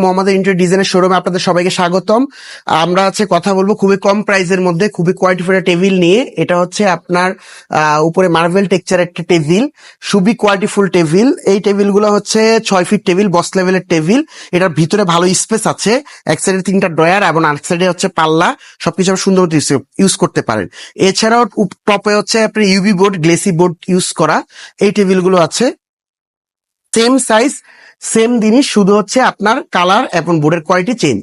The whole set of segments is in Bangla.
মোহাম্মদ ইন্টার ডিজাইনের শোরুমে আপনাদের সবাইকে স্বাগতম। আমরা হচ্ছে কথা বলব খুবই কম প্রাইসের মধ্যে, খুবই কোয়ালিটিফুল টেবিল নিয়ে। এটা হচ্ছে আপনার উপরে মার্বেল টেক্সচার একটা টেবিল খুবই কোয়ালিটিফুল টেবিল এই টেবিলগুলো হচ্ছে ছয় ফিট টেবিল বস লেভেলের টেবিল এটার ভিতরে ভালো স্পেস আছে। এক সাইডে তিনটা ড্রয়ার এবং আরেক সাইডে হচ্ছে পাল্লা। সবকিছু আপনি সুন্দর ইউজ করতে পারেন। এছাড়াও টপে হচ্ছে আপনি UB board glossy board use করা। এই টেবিলগুলো আছে। সেম সাইজ সেম জিনিস, শুধু হচ্ছে আপনার কালার এবং বোর্ডের কোয়ালিটি চেঞ্জ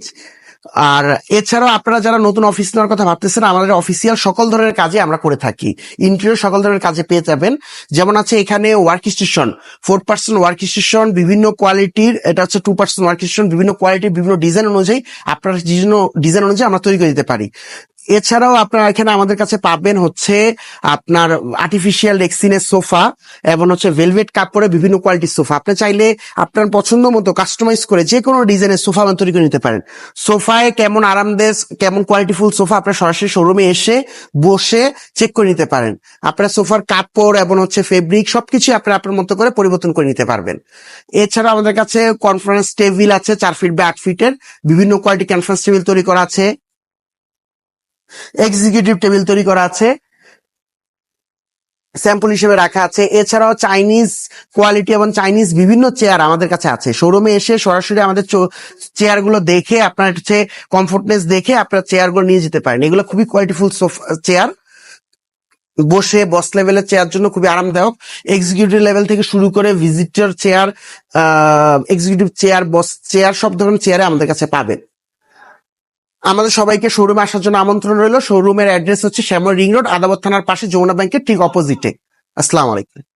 আর এছাড়াও আপনারা যারা নতুন অফিস নেওয়ার কথা ভাবতেছেন, আমাদের অফিসিয়াল সকল ধরনের কাজে আমরা করে থাকি। ইন্টেরিয়র সকল ধরনের কাজে পেয়ে যাবেন। যেমন আছে এখানে work station four percent work station বিভিন্ন কোয়ালিটির এটা হচ্ছে টু পার্সেন্ট ওয়ার্ক স্টেশন বিভিন্ন কোয়ালিটির বিভিন্ন ডিজাইন অনুযায়ী আপনার ডিজাইন অনুযায়ী আমরা তৈরি করে দিতে পারি। এছাড়াও আপনারা এখানে আমাদের কাছে পাবেন হচ্ছে আপনার আর্টিফিশিয়াল রেক্সিনের সোফা এবং হচ্ছে ভেলভেট কাপড়ে বিভিন্ন কোয়ালিটির সোফা। আপনি চাইলে আপনার পছন্দ মতো কাস্টমাইজ করে যে কোনো ডিজাইনের সোফা তৈরি করে নিতে পারেন। সোফায় কেমন আরামদেশ, কেমন কোয়ালিটিফুল সোফা আপনার সরাসরি শোরুমে এসে বসে চেক করে নিতে পারেন। আপনার সোফার কাপড় এবং হচ্ছে ফেব্রিক সবকিছু আপনার আপনার মতো করে পরিবর্তন করে নিতে পারবেন। এছাড়া আমাদের কাছে কনফারেন্স টেবিল আছে, চার ফিট বা আট ফিটের বিভিন্ন কোয়ালিটি কনফারেন্স টেবিল তৈরি করা আছে। এক্সিকিউটিভ টেবিল তৈরি করা আছে। স্যাম্পল হিসেবে রাখা আছে। এছাড়াও চাইনিজ কোয়ালিটি এবং চাইনিজ বিভিন্ন চেয়ার আমাদের কাছে আছে। শোরুমে এসে সরাসরি আমাদের চেয়ারগুলো দেখে আপনার হচ্ছে কমফোর্টনেস দেখে আপনার চেয়ারগুলো নিয়ে যেতে পারেন। এগুলো খুবই কোয়ালিটিফুল চেয়ার বসে বস লেভেলের চেয়ার জন্য খুবই আরামদায়ক। এক্সিকিউটিভ লেভেল থেকে শুরু করে visitor chair executive chair boss chair সব ধরনের চেয়ারে আমাদের কাছে পাবেন। আমাদের সবাইকে শোরুমে আসার জন্য আমন্ত্রণ রইল। শোরুমের অ্যাড্রেস হচ্ছে শ্যামল রিং রোড, আদাবত থানার পাশে, যমুনা ব্যাংকের ঠিক অপোজিটে আসসালাম আলাইকুম।